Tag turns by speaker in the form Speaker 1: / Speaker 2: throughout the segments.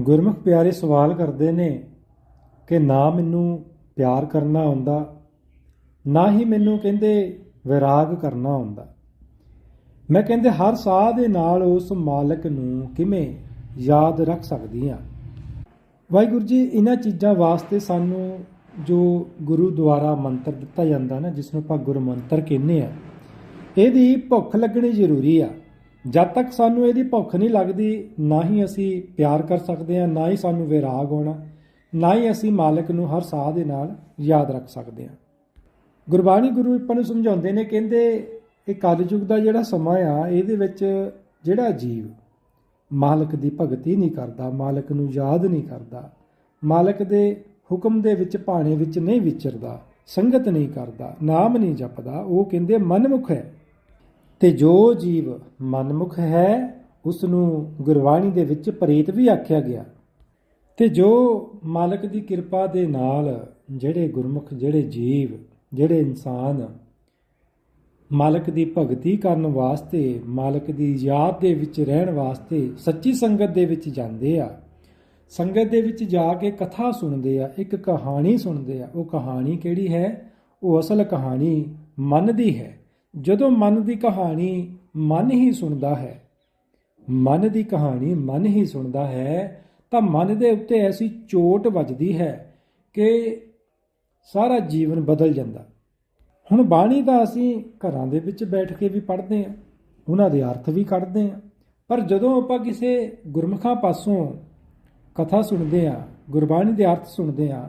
Speaker 1: ਗੁਰਮੁਖ ਪਿਆਰੇ ਸਵਾਲ ਕਰਦੇ ਨੇ ਕਿ ਨਾ ਮੈਨੂੰ ਪਿਆਰ ਕਰਨਾ ਆਉਂਦਾ, ਨਾ ਹੀ ਮੈਨੂੰ ਕਹਿੰਦੇ ਵਿਰਾਗ ਕਰਨਾ ਆਉਂਦਾ। ਮੈਂ ਕਹਿੰਦੇ ਹਰ ਸਾਹ ਦੇ ਨਾਲ ਉਸ ਮਾਲਕ ਨੂੰ ਕਿਵੇਂ ਯਾਦ ਰੱਖ ਸਕਦੀ ਹਾਂ? ਵਾਹਿਗੁਰੂ ਜੀ, ਇਹਨਾਂ ਚੀਜ਼ਾਂ ਵਾਸਤੇ ਸਾਨੂੰ ਜੋ ਗੁਰੂ ਦੁਆਰਾ ਮੰਤਰ ਦਿੱਤਾ ਜਾਂਦਾ ਨਾ ਜਿਸ ਨੂੰ ਆਪਾਂ ਗੁਰੂ ਮੰਤਰ ਕਹਿੰਦੇ ਆ ਇਹਦੀ ਭੁੱਖ ਲੱਗਣੀ ਜ਼ਰੂਰੀ ਆ। ਜਦ ਤੱਕ ਸਾਨੂੰ ਇਹਦੀ ਭੁੱਖ ਨਹੀਂ ਲੱਗਦੀ, ਨਾ ਹੀ ਅਸੀਂ ਪਿਆਰ ਕਰ ਸਕਦੇ ਹਾਂ, ਨਾ ਹੀ ਸਾਨੂੰ ਵਿਰਾਗ ਹੋਣਾ ਨਾ ਹੀ ਅਸੀਂ ਮਾਲਕ ਨੂੰ ਹਰ ਸਾਹ ਦੇ ਨਾਲ ਯਾਦ ਰੱਖ ਸਕਦੇ ਹਾਂ। ਗੁਰਬਾਣੀ ਗੁਰੂ ਆਪਾਂ ਨੂੰ ਸਮਝਾਉਂਦੇ ਨੇ, ਕਹਿੰਦੇ ਇਹ ਕਲਯੁਗ ਦਾ ਜਿਹੜਾ ਸਮਾਂ ਆ, ਇਹਦੇ ਵਿੱਚ ਜਿਹੜਾ ਜੀਵ ਮਾਲਕ ਦੀ ਭਗਤੀ ਨਹੀਂ ਕਰਦਾ, ਮਾਲਕ ਨੂੰ ਯਾਦ ਨਹੀਂ ਕਰਦਾ, ਮਾਲਕ ਦੇ ਹੁਕਮ ਦੇ ਵਿੱਚ, ਭਾਣੇ ਵਿੱਚ ਨਹੀਂ ਵਿਚਰਦਾ, ਸੰਗਤ ਨਹੀਂ ਕਰਦਾ, ਨਾਮ ਨਹੀਂ ਜਪਦਾ, ਉਹ ਕਹਿੰਦੇ ਮਨਮੁਖ ਹੈ। ਤੇ ਜੋ ਜੀਵ ਮਨਮੁਖ ਹੈ ਉਸ ਨੂੰ ਗੁਰਬਾਣੀ ਦੇ ਵਿੱਚ ਪ੍ਰੇਤ ਵੀ ਆਖਿਆ ਗਿਆ। ਤੇ ਜੋ ਮਾਲਕ ਦੀ ਕਿਰਪਾ ਦੇ ਨਾਲ ਜਿਹੜੇ ਗੁਰਮੁਖ, ਜਿਹੜੇ ਜੀਵ, ਜਿਹੜੇ ਇਨਸਾਨ ਮਾਲਕ ਦੀ ਭਗਤੀ ਕਰਨ ਵਾਸਤੇ, ਮਾਲਕ ਦੀ ਯਾਦ ਦੇ ਵਿੱਚ ਰਹਿਣ ਵਾਸਤੇ ਸੱਚੀ ਸੰਗਤ ਦੇ ਵਿੱਚ ਜਾਂਦੇ ਆ, ਸੰਗਤ ਦੇ ਵਿੱਚ ਜਾ ਕੇ ਕਥਾ ਸੁਣਦੇ ਆ, ਇੱਕ ਕਹਾਣੀ ਸੁਣਦੇ ਆ, ਉਹ ਕਹਾਣੀ ਕਿਹੜੀ ਹੈ? ਉਹ ਅਸਲ ਕਹਾਣੀ ਮਨ ਦੀ ਹੈ। ਜਦੋਂ ਮਨ ਦੀ ਕਹਾਣੀ ਮਨ ਹੀ ਸੁਣਦਾ ਹੈ, ਮਨ ਦੀ ਕਹਾਣੀ ਮਨ ਹੀ ਸੁਣਦਾ ਹੈ, ਤਾਂ ਮਨ ਦੇ ਉੱਤੇ ਐਸੀ ਚੋਟ ਵੱਜਦੀ ਹੈ ਕਿ ਸਾਰਾ ਜੀਵਨ ਬਦਲ ਜਾਂਦਾ। ਹੁਣ ਬਾਣੀ ਦਾ ਅਸੀਂ ਘਰਾਂ ਦੇ ਵਿੱਚ ਬੈਠ ਕੇ ਵੀ ਪੜ੍ਹਦੇ ਹਾਂ, ਉਹਨਾਂ ਦੇ ਅਰਥ ਵੀ ਕੱਢਦੇ ਹਾਂ, ਪਰ ਜਦੋਂ ਆਪਾਂ ਕਿਸੇ ਗੁਰਮੁਖਾਂ ਪਾਸੋਂ ਕਥਾ ਸੁਣਦੇ ਹਾਂ, ਗੁਰਬਾਣੀ ਦੇ ਅਰਥ ਸੁਣਦੇ ਹਾਂ,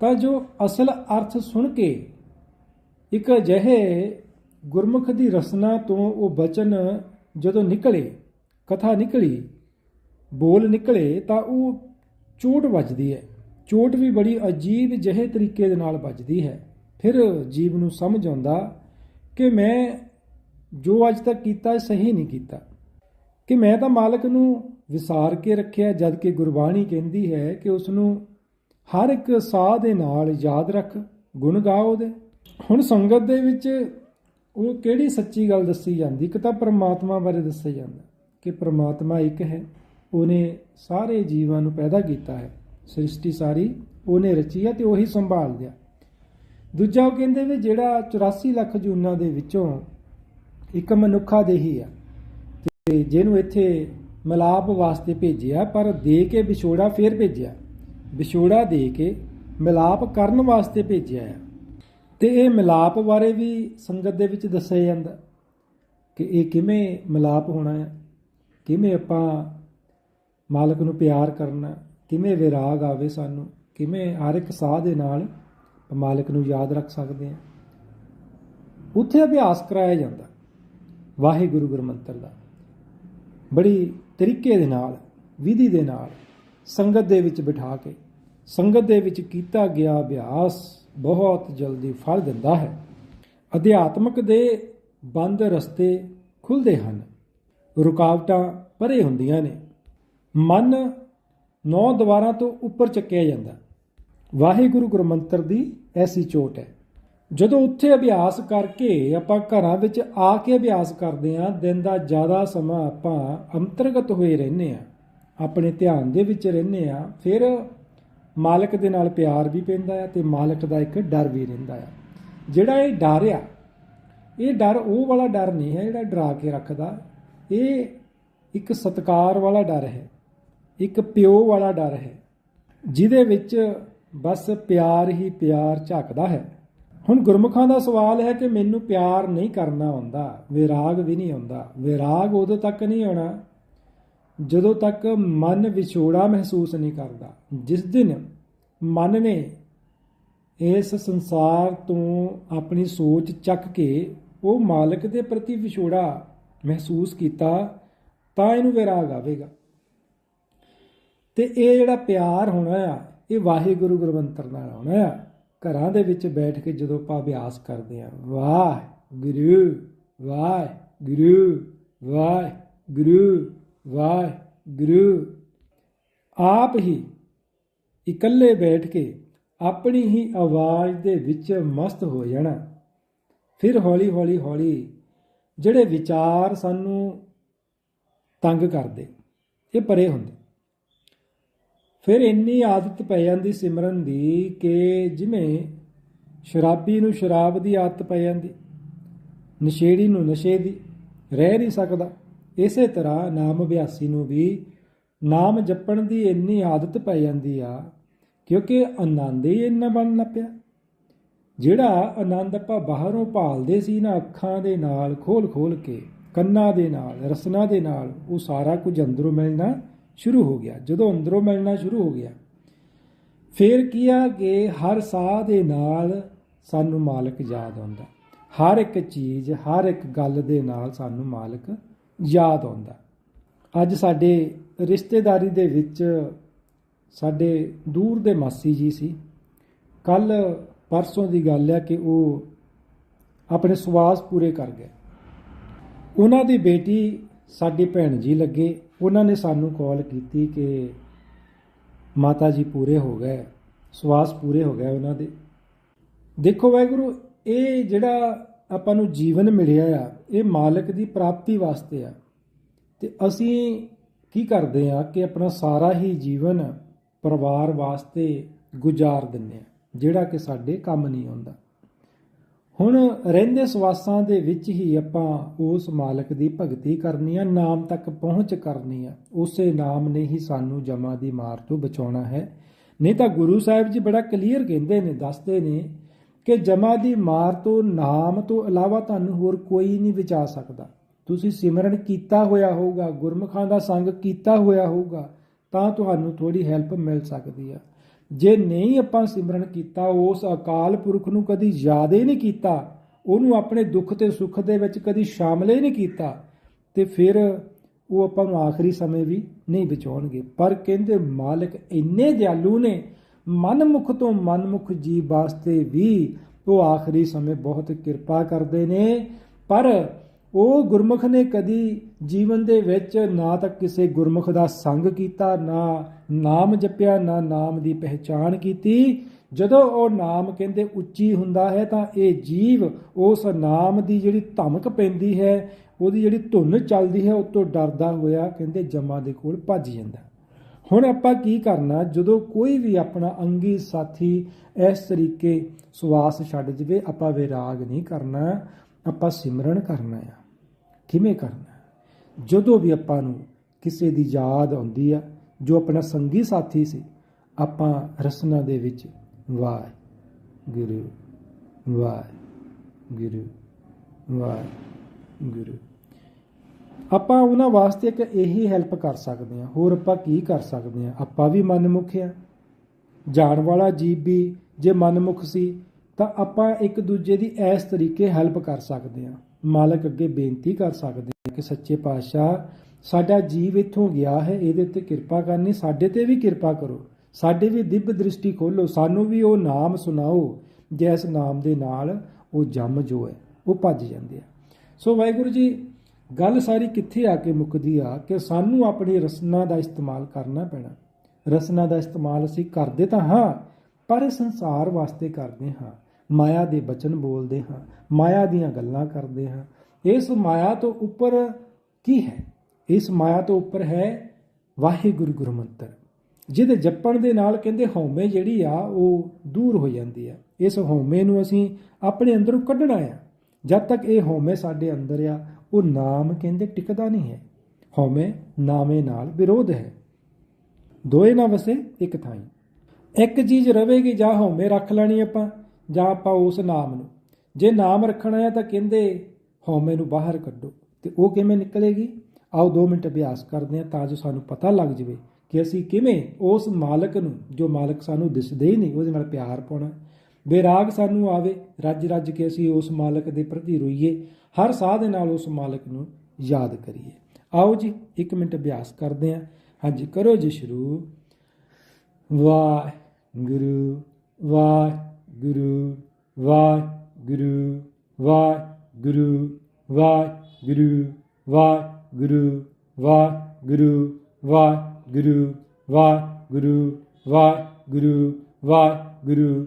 Speaker 1: ਤਾਂ ਜੋ ਅਸਲ ਅਰਥ ਸੁਣ ਕੇ ਇੱਕ ਅਜਿਹੇ ਗੁਰਮੁਖ ਦੀ ਰਸਨਾ ਤੋਂ ਉਹ ਬਚਨ ਜਦੋਂ ਨਿਕਲੇ, ਕਥਾ ਨਿਕਲੀ, ਬੋਲ ਨਿਕਲੇ, ਤਾਂ ਉਹ ਚੋਟ ਵੱਜਦੀ ਹੈ। ਚੋਟ ਵੀ ਬੜੀ ਅਜੀਬ ਜਿਹੇ ਤਰੀਕੇ ਦੇ ਨਾਲ ਵੱਜਦੀ ਹੈ। ਫਿਰ ਜੀਵ ਨੂੰ ਸਮਝ ਆਉਂਦਾ ਕਿ ਮੈਂ ਜੋ ਅੱਜ ਤੱਕ ਕੀਤਾ, ਸਹੀ ਨਹੀਂ ਕੀਤਾ। ਕਿ ਮੈਂ ਤਾਂ ਮਾਲਕ ਨੂੰ ਵਿਸਾਰ ਕੇ ਰੱਖਿਆ, ਜਦ ਕਿ ਗੁਰਬਾਣੀ ਕਹਿੰਦੀ ਹੈ ਕਿ ਉਸ ਨੂੰ ਹਰ ਇੱਕ ਸਾਹ ਦੇ ਨਾਲ ਯਾਦ ਰੱਖ, ਗੁਣ ਗਾ ਉਹਦੇ। ਹੁਣ ਸੰਗਤ ਦੇ ਵਿੱਚ ਉਹ ਕਿਹੜੀ ਸੱਚੀ ਗੱਲ ਦੱਸੀ ਜਾਂਦੀ? ਇੱਕ ਤਾਂ ਪਰਮਾਤਮਾ ਬਾਰੇ ਦੱਸਿਆ ਜਾਂਦਾ ਕਿ ਪਰਮਾਤਮਾ ਇੱਕ ਹੈ, ਉਹਨੇ ਸਾਰੇ ਜੀਵਾਂ ਨੂੰ ਪੈਦਾ ਕੀਤਾ ਹੈ, ਸ੍ਰਿਸ਼ਟੀ ਸਾਰੀ ਉਹਨੇ ਰਚੀ ਹੈ ਤੇ ਉਹੀ ਸੰਭਾਲ ਲਿਆ। ਦੂਜਾ ਉਹ ਕਹਿੰਦੇ ਵੀ ਜਿਹੜਾ 84 ਲੱਖ ਜੂਨਾਂ ਦੇ ਵਿੱਚੋਂ ਇੱਕ ਮਨੁੱਖਾ ਦੇਹੀ ਆ ਤੇ ਜਿਹਨੂੰ ਇੱਥੇ ਮਿਲਾਪ ਵਾਸਤੇ ਭੇਜਿਆ, ਪਰ ਦੇ ਕੇ ਵਿਛੋੜਾ ਫੇਰ ਭੇਜਿਆ। ਵਿਛੋੜਾ ਦੇ ਕੇ ਮਿਲਾਪ ਕਰਨ ਵਾਸਤੇ ਭੇਜਿਆ ਹੈ ਤੇ ਇਹ ਮਿਲਾਪ ਬਾਰੇ ਵੀ ਸੰਗਤ ਦੇ ਵਿੱਚ ਦੱਸਿਆ ਜਾਂਦਾ ਕਿ ਇਹ ਕਿਵੇਂ ਮਿਲਾਪ ਹੋਣਾ ਹੈ, ਕਿਵੇਂ ਆਪਾਂ ਮਾਲਕ ਨੂੰ ਪਿਆਰ ਕਰਨਾ ਕਿਵੇਂ ਵਿਰਾਗ ਆਵੇ ਸਾਨੂੰ, ਕਿਵੇਂ ਹਰ ਇੱਕ ਸਾਹ ਦੇ ਨਾਲ ਮਾਲਕ ਨੂੰ ਯਾਦ ਰੱਖ ਸਕਦੇ ਹਾਂ। ਉੱਥੇ ਅਭਿਆਸ ਕਰਾਇਆ ਜਾਂਦਾ ਵਾਹਿਗੁਰੂ ਗੁਰਮੰਤਰ ਦਾ। ਬੜੀ ਤਰੀਕੇ ਦੇ ਨਾਲ, ਵਿਧੀ ਦੇ ਨਾਲ ਸੰਗਤ ਦੇ ਵਿੱਚ ਬਿਠਾ ਕੇ, ਸੰਗਤ ਦੇ ਵਿੱਚ ਕੀਤਾ ਗਿਆ ਅਭਿਆਸ ਬਹੁਤ ਜਲਦੀ ਫਲ ਦਿੰਦਾ ਹੈ। ਅਧਿਆਤਮਕ ਦੇ ਬੰਦ ਰਸਤੇ ਖੁੱਲਦੇ ਹਨ। ਰੁਕਾਵਟਾਂ ਪਰੇ ਹੁੰਦੀਆਂ ਨੇ। ਮਨ ਨੌ ਦੁਆਰਾਂ ਤੋਂ ਉੱਪਰ ਚੱਕਿਆ ਜਾਂਦਾ। ਵਾਹਿਗੁਰੂ ਗੁਰਮੰਤਰ ਦੀ ਐਸੀ ਚੋਟ ਹੈ। ਜਦੋਂ ਉੱਥੇ ਅਭਿਆਸ ਕਰਕੇ ਆਪਾਂ ਘਰਾਂ ਵਿੱਚ ਆ ਕੇ ਅਭਿਆਸ ਕਰਦੇ ਆਂ ਦਿਨ ਦਾ ਜ਼ਿਆਦਾ ਸਮਾਂ ਆਪਾਂ ਅੰਤਰਗਤ ਹੋਏ ਰਹਿੰਦੇ ਆ ਆਪਣੇ ਧਿਆਨ ਦੇ ਵਿੱਚ ਰਹਿੰਦੇ ਆ ਫਿਰ ਮਾਲਕ ਦੇ ਨਾਲ ਪਿਆਰ ਵੀ ਪੈਂਦਾ ਆ ਤੇ ਮਾਲਕ ਦਾ ਇੱਕ ਡਰ ਵੀ ਰਹਿੰਦਾ ਆ। ਜਿਹੜਾ ਇਹ ਡਰ ਆ, ਇਹ ਡਰ ਉਹ ਵਾਲਾ ਡਰ ਨਹੀਂ ਹੈ ਜਿਹੜਾ ਡਰਾ ਕੇ ਰੱਖਦਾ। ਇਹ ਇੱਕ ਸਤਕਾਰ ਵਾਲਾ ਡਰ ਹੈ, ਇੱਕ ਪਿਓ ਵਾਲਾ ਡਰ ਹੈ, ਜਿਹਦੇ ਵਿੱਚ ਬਸ ਪਿਆਰ ਹੀ ਪਿਆਰ ਝੱਕਦਾ ਹੈ। ਹੁਣ ਗੁਰਮੁਖਾਂ ਦਾ ਸਵਾਲ ਹੈ ਕਿ ਮੈਨੂੰ ਪਿਆਰ ਨਹੀਂ ਕਰਨਾ ਆਉਂਦਾ, ਵਿਰਾਗ ਵੀ ਨਹੀਂ ਆਉਂਦਾ। ਵਿਰਾਗ ਉਦੋਂ ਤੱਕ ਨਹੀਂ ਆਉਣਾ। ਜਦੋਂ ਤੱਕ ਮਨ ਵਿਛੋੜਾ ਮਹਿਸੂਸ ਨਹੀਂ ਕਰਦਾ, ਜਿਸ ਦਿਨ ਮਨ ਨੇ ਇਸ ਸੰਸਾਰ ਤੋਂ ਆਪਣੀ ਸੋਚ ਚੱਕ ਕੇ ਉਹ ਮਾਲਕ ਦੇ ਪ੍ਰਤੀ ਵਿਛੋੜਾ ਮਹਿਸੂਸ ਕੀਤਾ, ਤਾਂ ਇਹਨੂੰ ਵਿਰਾਗ ਆਵੇਗਾ ਤੇ ਇਹ ਜਿਹੜਾ ਪਿਆਰ ਹੋਣਾ ਆ, ਇਹ ਵਾਹਿਗੁਰੂ ਗੁਰਵੰਤਰ ਨਾਲ ਹੋਣਾ ਆ। ਘਰਾਂ ਦੇ ਵਿੱਚ ਬੈਠ ਕੇ ਜਦੋਂ ਆਪਾਂ ਅਭਿਆਸ ਕਰਦੇ ਆ ਵਾਹ ਗੁਰੂ ਵਾਹ ਗੁਰੂ ਵਾਹ ਗੁਰੂ ਵਾਹਿਗੁਰੂ। ਆਪ ਹੀ ਇਕੱਲੇ ਬੈਠ ਕੇ ਆਪਣੀ ਹੀ ਆਵਾਜ਼ ਦੇ ਵਿੱਚ ਮਸਤ ਹੋ ਜਾਣਾ। ਫਿਰ ਹੌਲੀ ਹੌਲੀ ਹੌਲੀ ਜਿਹੜੇ ਵਿਚਾਰ ਸਾਨੂੰ ਤੰਗ ਕਰਦੇ, ਇਹ ਪਰੇ ਹੁੰਦੇ। ਫਿਰ ਇੰਨੀ ਆਦਤ ਪੈ ਜਾਂਦੀ ਸਿਮਰਨ ਦੀ ਕਿ ਜਿਵੇਂ ਸ਼ਰਾਬੀ ਨੂੰ ਸ਼ਰਾਬ ਦੀ ਆਦਤ ਪੈ ਜਾਂਦੀ, ਨਸ਼ੇੜੀ ਨੂੰ ਨਸ਼ੇ ਦੀ, ਰਹਿ ਨਹੀਂ ਸਕਦਾ। ਇਸੇ ਤਰ੍ਹਾਂ ਨਾਮ ਅਭਿਆਸੀ ਨੂੰ ਵੀ ਨਾਮ ਜਪਣ ਦੀ ਇੰਨੀ ਆਦਤ ਪੈ ਜਾਂਦੀ ਆ ਕਿਉਂਕਿ ਆਨੰਦ ਹੀ ਇੰਨਾ ਬਣਨ ਲੱਗ ਪਿਆ ਜਿਹੜਾ ਆਨੰਦ ਆਪਾਂ ਬਾਹਰੋਂ ਭਾਲਦੇ ਸੀ ਨਾ ਅੱਖਾਂ ਦੇ ਨਾਲ ਖੋਲ ਖੋਲ ਕੇ, ਕੰਨਾਂ ਦੇ ਨਾਲ, ਰਸਨਾ ਦੇ ਨਾਲ, ਉਹ ਸਾਰਾ ਕੁਝ ਅੰਦਰੋਂ ਮਿਲਣਾ ਸ਼ੁਰੂ ਹੋ ਗਿਆ। ਜਦੋਂ ਅੰਦਰੋਂ ਮਿਲਣਾ ਸ਼ੁਰੂ ਹੋ ਗਿਆ, ਫਿਰ ਕੀ ਆ ਕਿ ਹਰ ਸਾਹ ਦੇ ਨਾਲ ਸਾਨੂੰ ਮਾਲਕ ਯਾਦ ਆਉਂਦਾ। ਹਰ ਇੱਕ ਚੀਜ਼, ਹਰ ਇੱਕ ਗੱਲ ਦੇ ਨਾਲ ਸਾਨੂੰ ਮਾਲਕ ਯਾਦ ਆਉਂਦਾ। ਅੱਜ ਸਾਡੇ ਰਿਸ਼ਤੇਦਾਰੀ ਦੇ ਵਿੱਚ ਸਾਡੇ ਦੂਰ ਦੇ ਮਾਸੀ ਜੀ ਸੀ। ਕੱਲ ਪਰਸੋਂ ਦੀ ਗੱਲ ਹੈ ਕਿ ਉਹ ਆਪਣੇ ਸਵਾਸ ਪੂਰੇ ਕਰ ਗਏ। ਉਹਨਾਂ ਦੀ ਬੇਟੀ ਸਾਡੀ ਭੈਣ ਜੀ ਲੱਗੇ। ਉਹਨਾਂ ਨੇ ਸਾਨੂੰ ਕਾਲ ਕੀਤੀ ਕਿ ਮਾਤਾ ਜੀ ਪੂਰੇ ਹੋ ਗਏ, ਸਵਾਸ ਪੂਰੇ ਹੋ ਗਏ ਉਹਨਾਂ ਦੇ। ਦੇਖੋ ਵਾਹਿਗੁਰੂ, ਇਹ ਜਿਹੜਾ ਆਪਾਂ ਨੂੰ ਜੀਵਨ ਮਿਲਿਆ ਆ, ਇਹ ਮਾਲਕ ਦੀ ਪ੍ਰਾਪਤੀ ਵਾਸਤੇ ਆ। ਤੇ ਅਸੀਂ ਕੀ ਕਰਦੇ ਆ ਕਿ ਆਪਣਾ ਸਾਰਾ ਹੀ ਜੀਵਨ ਪਰਿਵਾਰ ਵਾਸਤੇ ਗੁਜ਼ਾਰ ਦਿੰਨੇ ਆ, ਜਿਹੜਾ ਕਿ ਸਾਡੇ ਕੰਮ ਨਹੀਂ ਆਉਂਦਾ। ਹੁਣ ਰਹਿੰਦੇ ਸਵਾਸਾਂ ਦੇ ਵਿੱਚ ਹੀ ਆਪਾਂ ਉਸ ਮਾਲਕ ਦੀ ਭਗਤੀ ਕਰਨੀ ਆ, ਨਾਮ ਤੱਕ ਪਹੁੰਚ ਕਰਨੀ ਆ। ਉਸੇ ਨਾਮ ਨੇ ਹੀ ਸਾਨੂੰ ਜਮਾ ਦੀ ਮਾਰ ਤੋਂ ਬਚਾਉਣਾ ਹੈ। ਨਹੀਂ ਤਾਂ ਗੁਰੂ ਸਾਹਿਬ ਜੀ ਬੜਾ ਕਲੀਅਰ ਕਹਿੰਦੇ ਨੇ, ਦੱਸਦੇ ਨੇ ਕਿ ਜਮਾ ਦੀ ਮਾਰ ਤੋਂ, ਨਾਮ ਤੋਂ ਇਲਾਵਾ ਤੁਹਾਨੂੰ ਹੋਰ ਕੋਈ ਨਹੀਂ ਬਚਾ ਸਕਦਾ। ਤੁਸੀਂ ਸਿਮਰਨ ਕੀਤਾ ਹੋਇਆ ਹੋਊਗਾ, ਗੁਰਮੁਖਾਂ ਦਾ ਸੰਗ ਕੀਤਾ ਹੋਇਆ ਹੋਊਗਾ, ਤਾਂ ਤੁਹਾਨੂੰ ਥੋੜੀ ਹੈਲਪ ਮਿਲ ਸਕਦੀ ਆ। ਜੇ ਨਹੀਂ ਆਪਾਂ ਸਿਮਰਨ ਕੀਤਾ, ਉਸ ਅਕਾਲ ਪੁਰਖ ਨੂੰ ਕਦੀ ਯਾਦ ਹੀ ਨਹੀਂ ਕੀਤਾ, ਉਹਨੂੰ ਆਪਣੇ ਦੁੱਖ ਤੇ ਸੁੱਖ ਦੇ ਵਿੱਚ ਕਦੀ ਸ਼ਾਮਲ ਹੀ ਨਹੀਂ ਕੀਤਾ, ਤੇ ਫਿਰ ਉਹ ਆਪਾਂ ਨੂੰ ਆਖਰੀ ਸਮੇਂ ਵੀ ਨਹੀਂ ਬਚਾਉਣਗੇ। ਪਰ ਕਹਿੰਦੇ ਮਾਲਕ ਇੰਨੇ ਦਿਆਲੂ ਨੇ ਮਨਮੁਖ ਤੋਂ ਮਨਮੁਖ ਜੀਵ ਵਾਸਤੇ ਵੀ ਉਹ ਆਖਰੀ ਸਮੇਂ ਬਹੁਤ ਕਿਰਪਾ ਕਰਦੇ ਨੇ। ਪਰ ਉਹ ਗੁਰਮੁਖ ਨੇ ਕਦੀ ਜੀਵਨ ਦੇ ਵਿੱਚ ਨਾ ਤਾਂ ਕਿਸੇ ਗੁਰਮੁਖ ਦਾ ਸੰਗ ਕੀਤਾ, ਨਾ ਨਾਮ ਜਪਿਆ, ਨਾ ਨਾਮ ਦੀ ਪਹਿਚਾਣ ਕੀਤੀ। ਜਦੋਂ ਉਹ ਨਾਮ ਕਹਿੰਦੇ ਉੱਚੀ ਹੁੰਦਾ ਹੈ ਤਾਂ ਇਹ ਜੀਵ ਉਸ ਨਾਮ ਦੀ ਜਿਹੜੀ ਧਮਕ ਪੈਂਦੀ ਹੈ, ਉਹਦੀ ਜਿਹੜੀ ਧੁਨ ਚੱਲਦੀ ਹੈ, ਉਹ ਤੋਂ ਡਰਦਾ ਹੋਇਆ ਕਹਿੰਦੇ ਜਮਾ ਦੇ ਕੋਲ ਭੱਜ ਜਾਂਦਾ। ਹੁਣ ਆਪਾਂ ਕੀ ਕਰਨਾ, ਜਦੋਂ ਕੋਈ ਵੀ ਆਪਣਾ ਅੰਗੀ ਸਾਥੀ ਇਸ ਤਰੀਕੇ ਸਵਾਸ ਛੱਡ ਜਵੇ, ਆਪਾਂ ਵਿਰਾਗ ਨਹੀਂ ਕਰਨਾ, ਆਪਾਂ ਸਿਮਰਨ ਕਰਨਾ ਆ। ਕਿਵੇਂ ਕਰਨਾ? ਜਦੋਂ ਵੀ ਆਪਾਂ ਨੂੰ ਕਿਸੇ ਦੀ ਯਾਦ ਆਉਂਦੀ ਆ, ਜੋ ਆਪਣਾ ਸੰਗੀ ਸਾਥੀ ਸੀ, ਆਪਾਂ ਰਸਨਾ ਦੇ ਵਿੱਚ ਵਾਹ ਗੁਰੂ ਵਾਹ ਗੁਰੂ ਵਾਹ ਗੁਰੂ ਆਪਾਂ ਉਹਨਾਂ ਵਾਸਤੇ ਇੱਕ ਇਹੀ ਹੈਲਪ ਕਰ ਸਕਦੇ ਹਾਂ। ਹੋਰ ਆਪਾਂ ਕੀ ਕਰ ਸਕਦੇ ਹਾਂ? ਆਪਾਂ ਵੀ ਮਨਮੁਖ ਆ ਜਾਣ ਵਾਲਾ ਜੀਵ ਵੀ ਜੇ ਮਨਮੁਖ ਸੀ, ਤਾਂ ਆਪਾਂ ਇੱਕ ਦੂਜੇ ਦੀ ਇਸ ਤਰੀਕੇ ਹੈਲਪ ਕਰ ਸਕਦੇ ਹਾਂ। ਮਾਲਕ ਅੱਗੇ ਬੇਨਤੀ ਕਰ ਸਕਦੇ ਹਾਂ ਕਿ ਸੱਚੇ ਪਾਤਸ਼ਾਹ, ਸਾਡਾ ਜੀਵ ਇੱਥੋਂ ਗਿਆ ਹੈ, ਇਹਦੇ ਉੱਤੇ ਕਿਰਪਾ ਕਰਨੀ, ਸਾਡੇ ਤੇ ਵੀ ਕਿਰਪਾ ਕਰੋ। ਸਾਡੇ ਵੀ ਦਿਵ ਦ੍ਰਿਸ਼ਟੀ ਖੋਲੋ, ਸਾਨੂੰ ਵੀ ਉਹ ਨਾਮ ਸੁਣਾਓ, ਜਿਸ ਨਾਮ ਦੇ ਨਾਲ ਉਹ ਜੰਮ ਜੋ ਹੈ, ਉਹ ਭੱਜ ਜਾਂਦੇ ਆ। ਸੋ ਵਾਹਿਗੁਰੂ ਜੀ ਗੱਲ ਸਾਰੀ ਕਿੱਥੇ ਆ ਕੇ ਮੁੱਕਦੀ ਆ ਕਿ ਸਾਨੂੰ ਆਪਣੀ ਰਸਨਾ ਦਾ ਇਸਤੇਮਾਲ ਕਰਨਾ ਪੈਣਾ। ਰਸਨਾ ਦਾ ਇਸਤੇਮਾਲ ਅਸੀਂ ਕਰਦੇ ਤਾਂ ਹਾਂ, ਪਰ ਸੰਸਾਰ ਵਾਸਤੇ ਕਰਦੇ ਹਾਂ। ਮਾਇਆ ਦੇ ਬਚਨ ਬੋਲਦੇ ਹਾਂ, ਮਾਇਆ ਦੀਆਂ ਗੱਲਾਂ ਕਰਦੇ ਹਾਂ। ਇਸ ਮਾਇਆ ਤੋਂ ਉੱਪਰ ਕੀ ਹੈ? ਇਸ ਮਾਇਆ ਤੋਂ ਉੱਪਰ ਹੈ ਵਾਹਿਗੁਰੂ ਗੁਰਮੰਤਰ, ਜਿਹਦੇ ਜਪਣ ਦੇ ਨਾਲ ਕਹਿੰਦੇ ਹਉਮੈ ਜਿਹੜੀ ਆ, ਉਹ ਦੂਰ ਹੋ ਜਾਂਦੀ ਆ। ਇਸ ਹਉਮੈ ਨੂੰ ਅਸੀਂ ਆਪਣੇ ਅੰਦਰੋਂ ਕੱਢਣਾ ਆ। ਜਦ ਤੱਕ ਇਹ ਹਉਮੈ ਸਾਡੇ ਅੰਦਰ ਆ ਉਹ ਨਾਮ ਕਹਿੰਦੇ ਟਿਕਦਾ ਨਹੀਂ ਹੈ। ਹਉਮੈ ਨਾਮੇ ਨਾਲ ਵਿਰੋਧ ਹੈ। ਦੋਏ ਨਾ ਵਸੇ ਇੱਕ ਥਾਈ। ਇੱਕ ਚੀਜ਼ ਰਵੇਗੀ ਜਾਂ ਹਉਮੈ ਰੱਖ ਲੈਣੀ ਆਪਾਂ, ਜਾਂ ਆਪਾਂ ਉਸ ਨਾਮ ਨੂੰ। ਜੇ ਨਾਮ ਰੱਖਣਾ ਹੈ ਤਾਂ ਕਹਿੰਦੇ ਹਉਮੈ ਨੂੰ ਬਾਹਰ ਕੱਢੋ ਤੇ ਉਹ ਕਿਵੇਂ ਨਿਕਲੇਗੀ? ਆਓ 2 ਮਿੰਟ ਅਭਿਆਸ ਕਰਦੇ ਹਾਂ ਤਾਂ ਜੋ ਸਾਨੂੰ ਪਤਾ ਲੱਗ ਜਵੇ ਕਿ ਅਸੀਂ ਕਿਵੇਂ ਉਸ ਮਾਲਕ ਨੂੰ, ਜੋ ਮਾਲਕ ਸਾਨੂੰ ਦਿਸਦੇ ਹੀ ਨਹੀਂ, ਉਹਦੇ ਨਾਲ ਪਿਆਰ ਪਾਉਣਾ। ਬੇਰਾਗ ਸਾਨੂੰ ਆਵੇ ਰੱਜ ਰੱਜ ਕੇ ਅਸੀਂ ਉਸ ਮਾਲਕ ਦੇ ਪ੍ਰਤੀ ਰੋਈਏ ਹਰ ਸਾਹ ਦੇ ਨਾਲ ਉਸ ਮਾਲਕ ਨੂੰ ਯਾਦ ਕਰੀਏ ਆਓ ਜੀ 1 ਮਿੰਟ ਅਭਿਆਸ ਕਰਦੇ ਹਾਂ ਹਾਂਜੀ ਕਰੋ ਜੀ ਸ਼ੁਰੂ ਵਾਹਿਗੁਰੂ ਵਾਹਿਗੁਰੂ ਵਾਹਿਗੁਰੂ ਵਾਹਿਗੁਰੂ ਵਾਹਿਗੁਰੂ ਵਾਹਿਗੁਰੂ ਵਾਹਿਗੁਰੂ ਵਾਹਿਗੁਰੂ ਵਾਹਿਗੁਰੂ ਵਾਹਿਗੁਰੂ ਵਾਹਿਗੁਰੂ ਵਾਹਿਗੁਰੂ